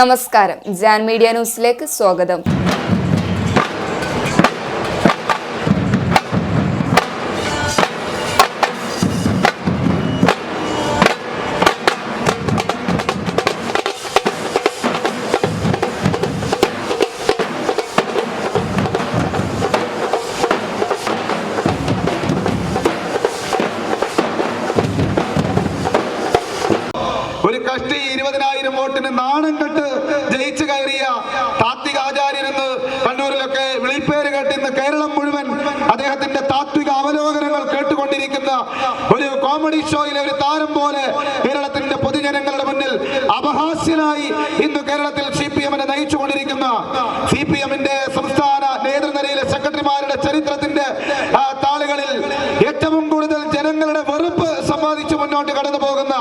നമസ്കാരം. ജാൻ മീഡിയ ന്യൂസിലേക്ക് സ്വാഗതം. കഷ്ടി ഇരുപതിനായിരം വോട്ടിന് നാണം കെട്ട് ജയിച്ചു കയറിയ താത്വിക ആചാര്യനെന്ന് കണ്ണൂരിലൊക്കെ വിളിപ്പേര് കേട്ട് കേരളം മുഴുവൻ അദ്ദേഹത്തിന്റെ താത്വിക അവലോകനങ്ങൾ കേട്ടുകൊണ്ടിരിക്കുന്ന ഒരു കോമഡി ഷോയിലെ ഒരു താരം പോലെ കേരളത്തിന്റെ പൊതുജനങ്ങളുടെ മുന്നിൽ അപഹാസ്യനായി ഇന്ന് കേരളത്തിൽ സി പി എമ്മിനെ നയിച്ചുകൊണ്ടിരിക്കുന്ന സി പി എമ്മിന്റെ സംസ്ഥാന നേതൃനിരയിലെ സെക്രട്ടറിമാരുടെ ചരിത്രത്തിന്റെ താളുകളിൽ ഏറ്റവും കൂടുതൽ ജനങ്ങളുടെ വെറുപ്പ് സമ്പാദിച്ചു മുന്നോട്ട് കടന്നു പോകുന്ന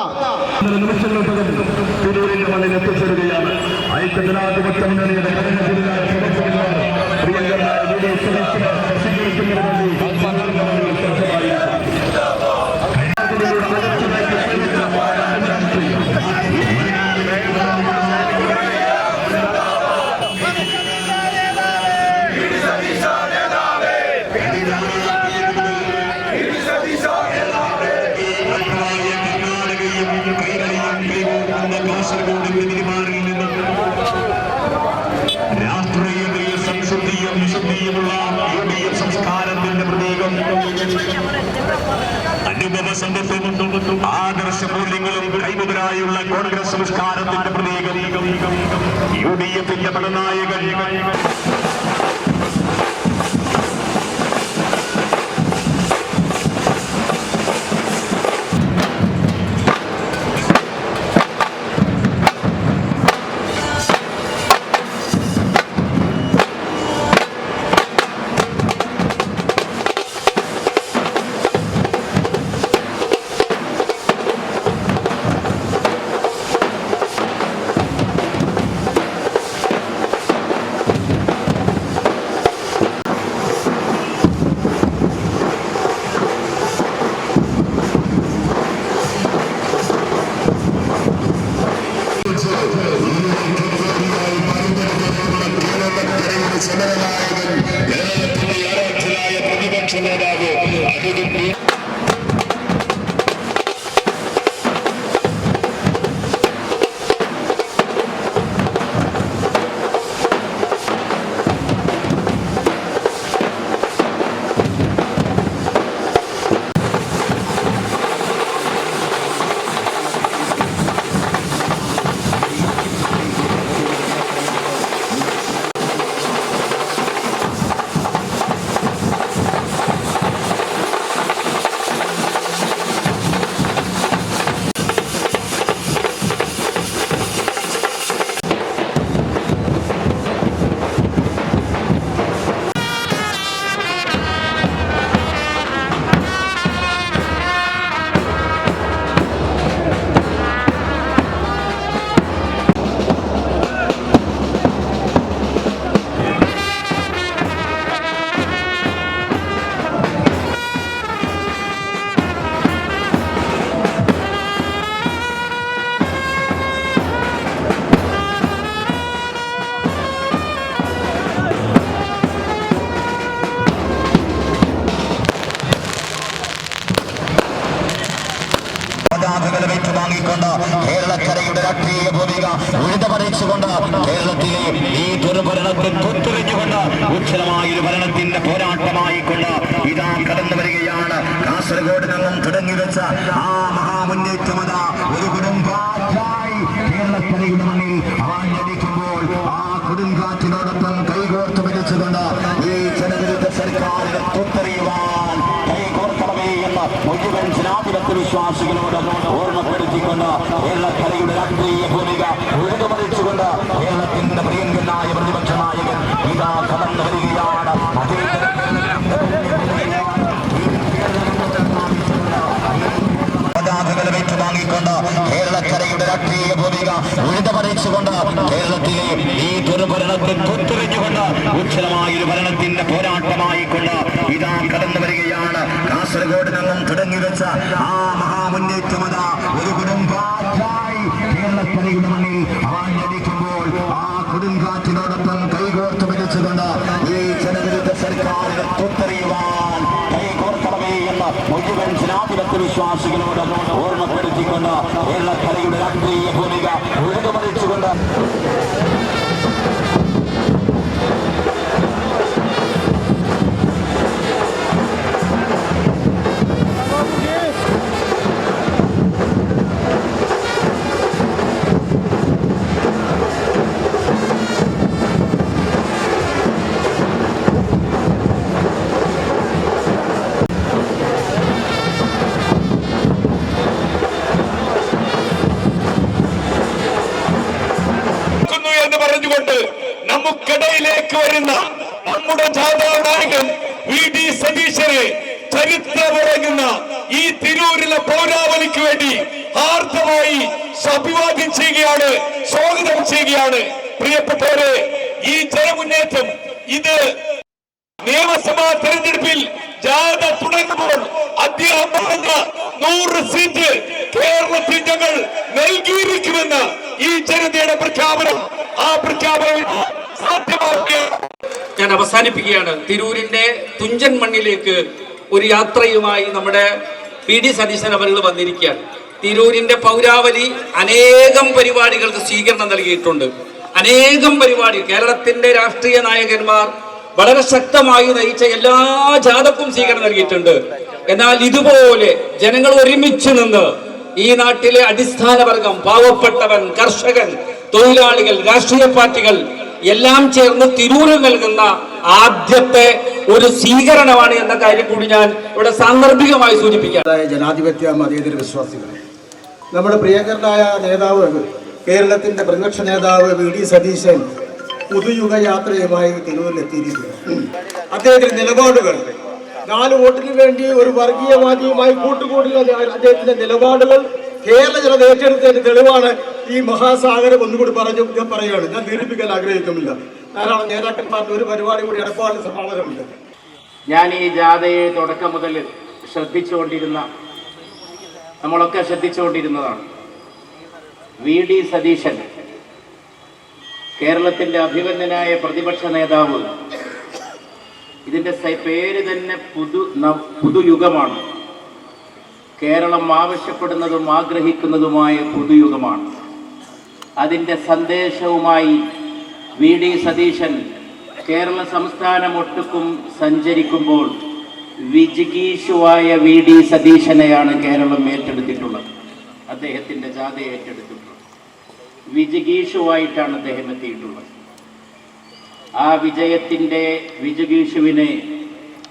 മണ്ണിൽ എത്തിച്ചേരുകയാണ് ഐക്യജനാധിപത്യ മുന്നണിയുടെ കഠിനത്തിലായ സംസ്കാരത്തിന്റെ പ്രതീകം. യു ഡി എഫിന്റെ പടനായകൻ ഏറ്റുവാങ്ങിക്കൊണ്ട് കേരളക്കരയുടെ രാഷ്ട്രീയ ഭൂമിക ഉഴുതമറിച്ചുകൊണ്ട് കേരളത്തിലെ ഈ ദുർഭരണത്തിൽ കുത്തുറിഞ്ഞുകൊണ്ട് ഉജ്ജ്വലമായൊരു ഭരണത്തിന്റെ പോരാട്ടമായിക്കൊണ്ട് ഇതാ കടന്നു വരികയാണ്. കാസർഗോഡ് നിന്നും തുടങ്ങി വെച്ച ആ മഹാമുന്നേറ്റമത ഒരു കുടുംബാറ്റായി കേരളക്കരയുടെ മണ്ണിൽ ആഞ്ഞടിക്കുമ്പോൾ ആ കൊടുങ്കാറ്റിനോടൊപ്പം കൈകോർത്ത് പിടിച്ചുകൊണ്ട് ഈ ജനവിരുദ്ധ സർക്കാരിനെ കൊത്തറിയുവാൻ കൈകോർക്കണമേ എന്ന് മുഴുവൻ ജനാധിപത്യ വിശ്വാസികളോട് ഓർമ്മപ്പെടുത്തിക്കൊണ്ട് കേരളക്കരയുടെ രാഷ്ട്രീയ ഭൂമിക ഉഴുതുമറിച്ചുകൊണ്ട് കേരളത്തിന്റെ പ്രിയങ്കനായ പ്രതിപക്ഷ നായകൻ ഇതാ കടന്നു വരികയാണ്. പതാകകൾ ഏറ്റുവാങ്ങിക്കൊണ്ട് കേരളക്കരയുടെ രാഷ്ട്രീയ ഭൂമിക ഉഴുതമറിച്ചുകൊണ്ട് കേരളത്തിലെ ഈ ദുർഭരണത്തിൽ കുത്തുറിഞ്ഞുകൊണ്ട് ഉജ്ജ്വലമായൊരു ഭരണത്തിന്റെ തൊട്ടറിയുവാൻ കൈകോർക്കണമേ എന്ന മുഴുവൻ ജനാധിപത്യ വിശ്വാസികളോട് ഓർമ്മപ്പെടുത്തിക്കൊണ്ട് കേരളക്കരയുടെ രാഷ്ട്രീയ ഭൂമിക ഉഴുതുമറിച്ചുകൊണ്ട് ഈ തിരൂരിലെ പൗരാവലിക്ക് വേണ്ടി ആർദ്രമായി അഭിവാദ്യം ചെയ്യുകയാണ് സ്വാഗതം ചെയ്യുകയാണ്. പ്രിയപ്പെട്ടവരെ ഈ ജനമുന്നേറ്റം ഇത് നിയമസഭാ തെരഞ്ഞെടുപ്പിൽ ജാഥ തുടങ്ങുമ്പോൾ അദ്ദേഹം പറഞ്ഞ നൂറ് സീറ്റ് കേരളത്തിൽ ഞങ്ങൾ നൽകിയിരിക്കുമെന്ന് ഈ ജനതയുടെ പ്രഖ്യാപനം ആ പ്രഖ്യാപനം സാധ്യമാക്കുക ഞാൻ അവസാനിപ്പിക്കുകയാണ്. തിരൂരിന്റെ തുഞ്ചൻ മണ്ണിലേക്ക് ഒരു യാത്രയുമായി നമ്മുടെ പി ഡി സതീശൻ അവർ വന്നിരിക്കുകയാണ്. തിരൂരിന്റെ പൗരാവലി അനേകം പരിപാടികൾക്ക് സ്വീകരണം നൽകിയിട്ടുണ്ട്. അനേകം പരിപാടി കേരളത്തിന്റെ രാഷ്ട്രീയ നായകന്മാർ വളരെ ശക്തമായി നയിച്ച എല്ലാ ജാഥക്കും സ്വീകരണം നൽകിയിട്ടുണ്ട്. എന്നാൽ ഇതുപോലെ ജനങ്ങൾ ഒരുമിച്ച് നിന്ന് ഈ നാട്ടിലെ അടിസ്ഥാന വർഗം പാവപ്പെട്ടവൻ കർഷകൻ തൊഴിലാളികൾ രാഷ്ട്രീയ പാർട്ടികൾ എല്ലാം ചേർന്ന് തിരൂരിൽ നൽകുന്ന ആദ്യത്തെ ഒരു സ്വീകരണമാണ് എന്ന കാര്യം കൂടി ഞാൻ ഇവിടെ സാന്ദർഭികമായി സൂചിപ്പിക്കാം. ജനാധിപത്യ മതേതര വിശ്വാസികൾ നമ്മുടെ പ്രിയങ്കരനായ നേതാവ് കേരളത്തിന്റെ പ്രതിപക്ഷ നേതാവ് വി ഡി സതീശൻ പുതുയുഗ യാത്രയുമായി തിരുവല്ലെത്തിയിരിക്കുന്നു അദ്ദേഹത്തിന്റെ നിലപാടുകൾ നാല് വോട്ടിന് വേണ്ടി ഒരു വർഗീയവാദിയുമായി കൂട്ടുകൂടിയ അദ്ദേഹത്തിന്റെ നിലപാടുകൾ കേരള ജനത ഏറ്റെടുത്തതിന്റെ തെളിവാണ് ഈ മഹാസാഗരം ഒന്നുകൂടി പറഞ്ഞു ഞാൻ പറയുകയാണ്. ഞാൻ ദീർഘിപ്പിക്കാൻ ആഗ്രഹിക്കുന്നില്ല. ധാരാളം നേതാക്കന്മാരുടെ ഒരു പരിപാടി കൂടി എടപ്പാളിൽ സമാപനമുണ്ട് ഞാൻ ഈ ജാഥയെ തുടക്കം മുതൽ ശ്രദ്ധിച്ചുകൊണ്ടിരുന്ന നമ്മളൊക്കെ ശ്രദ്ധിച്ചുകൊണ്ടിരുന്നതാണ്. വി ഡി സതീശൻ കേരളത്തിന്റെ അഭിവന്ദനായ പ്രതിപക്ഷ നേതാവ്. ഇതിന്റെ പേര് തന്നെ പുതു പുതുയുഗമാണ്. കേരളം ആവശ്യപ്പെടുന്നതും ആഗ്രഹിക്കുന്നതുമായ പുതുയുഗമാണ്. അതിന്റെ സന്ദേശവുമായി വി ഡി സതീശൻ കേരള സംസ്ഥാനമൊട്ടുക്കും സഞ്ചരിക്കുമ്പോൾ വിജിഗീഷുവായ വി ഡി സതീശനെയാണ് കേരളം ഏറ്റെടുത്തിട്ടുള്ളത്. അദ്ദേഹത്തിന്റെ ജാഥ ഏറ്റെടുത്തിട്ടുള്ളത്. വിജിഗീഷുവായിട്ടാണ് അദ്ദേഹം എത്തിയിട്ടുള്ളത്. ആ വിജയത്തിന്റെ വിജിഗീഷുവിനെ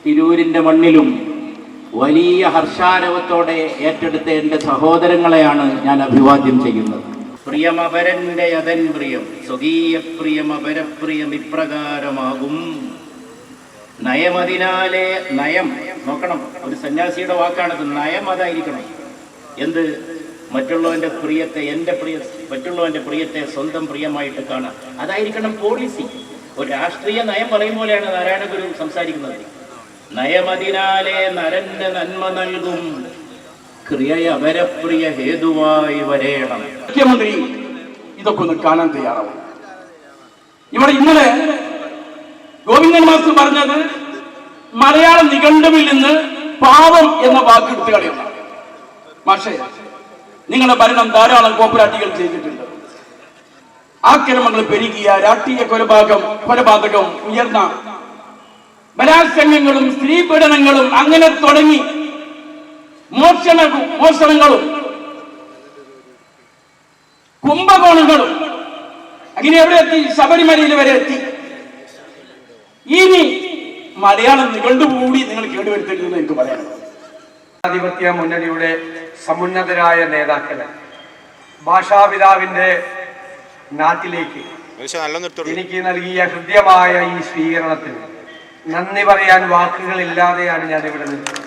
തിരൂരിന്റെ മണ്ണിലും വലിയ ഹർഷാരവത്തോടെ ഏറ്റെടുത്ത എന്റെ സഹോദരങ്ങളെയാണ് ഞാൻ അഭിവാദ്യം ചെയ്യുന്നത്. പ്രിയമപരന്റെ അതൻ പ്രിയം സ്വകീയ പ്രിയമപരപ്രിയം ഇപ്രകാരമാകും. നയമതിനാലെ നയം നോക്കണം ഒരു സന്യാസിയുടെ വാക്കാണത് നയം അതായിരിക്കണം എന്ത്? മറ്റുള്ളവന്റെ പ്രിയത്തെ എന്റെ പ്രിയ മറ്റുള്ളവന്റെ പ്രിയത്തെ സ്വന്തം പ്രിയമായിട്ട് കാണാം അതായിരിക്കണം പോളിസി ഒരു രാഷ്ട്രീയ നയം പറയും പോലെയാണ് നാരായണ ഗുരു സംസാരിക്കുന്നത്. നയമതിനാലെ നരന്റെ നന്മ നൽകും. ക്രിയ അപരപ്രിയ ഹേതുവായി വരേണം. മുഖ്യമന്ത്രി ഇതൊക്കെ ഒന്ന് കാണാൻ തയ്യാറാവും ഇവിടെ ഇന്നലെ ഗോവിന്ദൻ മാസ്റ്റർ പറഞ്ഞത് മലയാള നിഘണ്ടുവിൽ നിന്ന് പാവം എന്ന വാക്ക് എടുത്തു കളയുന്നു പക്ഷേ നിങ്ങളുടെ ഭരണം ധാരാളം കോപ്പറാറ്റികൾ ചെയ്തിട്ടുണ്ട്. ആക്രമങ്ങൾ പെരുകിയ രാഷ്ട്രീയ കൊലപാതകം കൊലപാതകം ഉയർന്ന ബലാത്സംഗങ്ങളും സ്ത്രീ പീഡനങ്ങളും അങ്ങനെ തുടങ്ങി മോഷണ മോഷണങ്ങളും. കുംഭകോണങ്ങളും. അങ്ങനെ എവിടെ എത്തി? ശബരിമലയിൽ വരെ എത്തി. ഇനി മലയാളം നികണ്ടുകൂടി നിങ്ങൾ കേടുവരുത്തരുതെന്ന് എനിക്ക് പറയാനുള്ളത് ജനാധിപത്യ മുന്നണിയുടെ സമുന്നതരായ നേതാക്കളെ ഭാഷാപിതാവിന്റെ നാട്ടിലേക്ക് എനിക്ക് നൽകിയ ഹൃദ്യമായ ഈ സ്വീകരണത്തിന് നന്ദി പറയാൻ വാക്കുകളില്ലാതെയാണ് ഞാൻ ഇവിടെ നിൽക്കുന്നത്.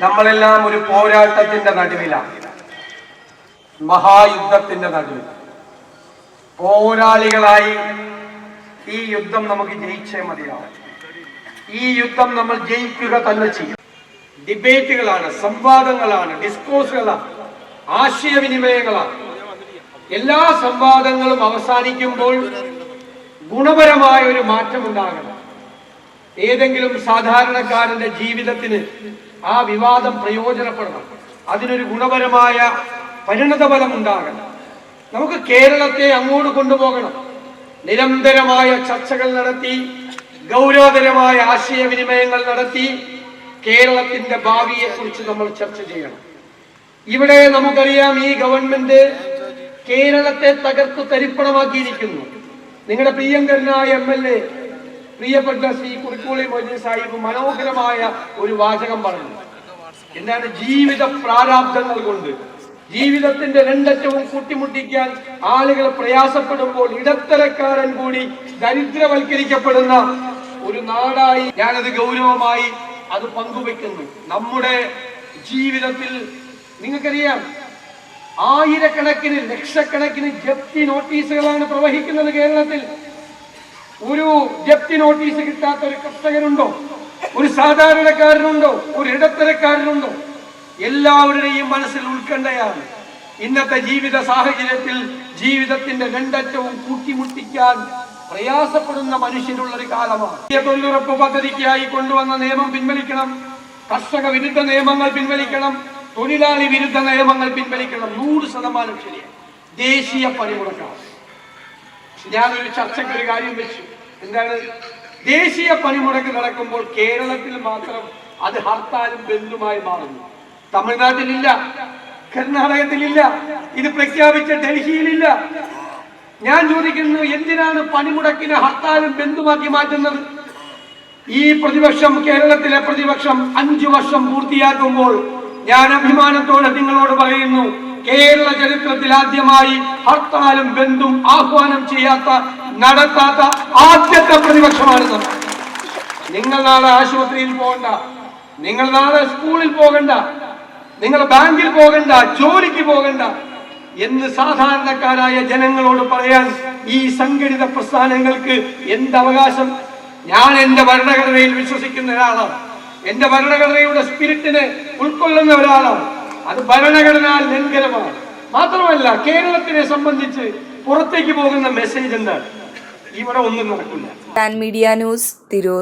നമ്മളെല്ലാം ഒരു പോരാട്ടത്തിന്റെ നടുവിലാണ്. മഹായുദ്ധത്തിന്റെ നടുവിൽ. പോരാളികളായി ഈ യുദ്ധം നമുക്ക് ജയിച്ചേ മതിയാവും. ഈ യുദ്ധം നമ്മൾ ജയിക്കുക തന്നെ ചെയ്യും. ഡിബേറ്റുകളാണ് സംവാദങ്ങളാണ് ഡിസ്കോഴ്സുകളാണ് ആശയവിനിമയങ്ങളാണ്. എല്ലാ സംവാദങ്ങളും അവസാനിക്കുമ്പോൾ ഗുണപരമായ ഒരു മാറ്റം ഉണ്ടാകണം ഏതെങ്കിലും സാധാരണക്കാരന്റെ ജീവിതത്തിന് ആ വിവാദം പ്രയോജനപ്പെടണം. അതിനൊരു ഗുണപരമായ പരിണതഫലം ഉണ്ടാകണം നമുക്ക് കേരളത്തെ അങ്ങോട്ട് കൊണ്ടുപോകണം. നിരന്തരമായ ചർച്ചകൾ നടത്തി ഗൗരവതരമായ ആശയവിനിമയങ്ങൾ നടത്തി കേരളത്തിന്റെ ഭാവിയെ കുറിച്ച് നമ്മൾ ചർച്ച ചെയ്യണം. ഇവിടെ നമുക്കറിയാം ഈ ഗവൺമെന്റ് കേരളത്തെ തകർത്ത് തരിപ്പണമാക്കിയിരിക്കുന്നു. നിങ്ങളുടെ പ്രിയങ്കരനായ എം എൽ എ പ്രിയപ്പെട്ട ശ്രീ കുറിക്കോളി മൊയ്തീൻ സാഹിബ് മനോഹരമായ ഒരു വാചകം പറഞ്ഞു. എന്താണ് ജീവിത പ്രാരാബ്ദങ്ങൾ കൊണ്ട്? ജീവിതത്തിന്റെ രണ്ടറ്റവും കൂട്ടിമുട്ടിക്കാൻ ആളുകൾ പ്രയാസപ്പെടുമ്പോൾ ഇടത്തരക്കാരൻ കൂടി ദരിദ്രവൽക്കരിക്കപ്പെടുന്ന ഒരു നാടായി ഞാനത് ഗൗരവമായി അത് പങ്കുവെക്കുന്നു. നമ്മുടെ ജീവിതത്തിൽ നിങ്ങൾക്കറിയാം ആയിരക്കണക്കിന് ലക്ഷക്കണക്കിന് ജപ്തി നോട്ടീസുകളാണ് പ്രവഹിക്കുന്നത് കേരളത്തിൽ. ഒരു ജപ്തി നോട്ടീസ് കിട്ടാത്ത ഒരു കർഷകനുണ്ടോ? ഒരു സാധാരണക്കാരനുണ്ടോ? ഒരു ഇടത്തരക്കാരനുണ്ടോ? എല്ലാവരുടെയും മനസ്സിൽ ഉൾക്കണ്ടയാണ് ഇന്നത്തെ ജീവിത സാഹചര്യത്തിൽ ജീവിതത്തിന്റെ രണ്ടറ്റവും കൂട്ടിമുട്ടിക്കാൻ പ്രയാസപ്പെടുന്ന മനുഷ്യരുള്ള ഒരു കാലമാണ് തൊഴിലുറപ്പ് പദ്ധതിക്കായി കൊണ്ടുവന്ന നിയമം പിൻവലിക്കണം. കർഷക വിരുദ്ധ നിയമങ്ങൾ പിൻവലിക്കണം. തൊഴിലാളി വിരുദ്ധ നിയമങ്ങൾ പിൻവലിക്കണം. നൂറ് ശതമാനം ശരിയാണ്. ദേശീയ പണിമുടക്കാണ്. ഞാനൊരു ചർച്ചയ്ക്ക് ഒരു കാര്യം വെച്ചു. എന്താണ്? ദേശീയ പണിമുടക്ക് നടക്കുമ്പോൾ കേരളത്തിൽ മാത്രം അത് ഹർത്താലും ബന്ധുമായി മാറുന്നു. തമിഴ്നാട്ടിലില്ല കർണാടകത്തിലില്ല ഇത് പ്രഖ്യാപിച്ച ഡൽഹിയിലില്ല. ഞാൻ ചോദിക്കുന്നു എന്തിനാണ് പണിമുടക്കിനെ ഹർത്താലും ബന്ധുമാക്കി മാറ്റുന്നത്? ഈ പ്രതിപക്ഷം കേരളത്തിലെ പ്രതിപക്ഷം അഞ്ചു വർഷം പൂർത്തിയാക്കുമ്പോൾ ഞാൻ അഭിമാനത്തോടെ നിങ്ങളോട് പറയുന്നു കേരള ചരിത്രത്തിൽ ആദ്യമായി ഹർത്താലും ബന്ധും ആഹ്വാനം ചെയ്യാത്ത നടത്താത്ത ആദ്യത്തെ പ്രതിപക്ഷമാണ് നിങ്ങൾ നാളെ ആശുപത്രിയിൽ പോകണ്ട. നിങ്ങൾ നാളെ സ്കൂളിൽ പോകണ്ട. നിങ്ങൾ ബാങ്കിൽ പോകണ്ട. ജോലിക്ക് പോകണ്ട. എന്ന് സാധാരണക്കാരായ ജനങ്ങളോട് പറയാൻ ഈ സംഘടിത പ്രസ്ഥാനങ്ങൾക്ക് എന്ത് അവകാശം? ഞാൻ എന്റെ ഭരണഘടനയിൽ വിശ്വസിക്കുന്ന ഒരാളാണ്. എന്റെ ഭരണഘടനയുടെ സ്പിരിറ്റിനെ ഉൾക്കൊള്ളുന്ന ഒരാളാണ്. അത് ഭരണഘടനാ ലംഘനമാണ്. മാത്രമല്ല കേരളത്തിനെ സംബന്ധിച്ച് പുറത്തേക്ക് പോകുന്ന മെസ്സേജ് എന്താണ്? ഇവിടെ ഒന്നും നടക്കില്ല മീഡിയ ന്യൂസ് തിരൂർ.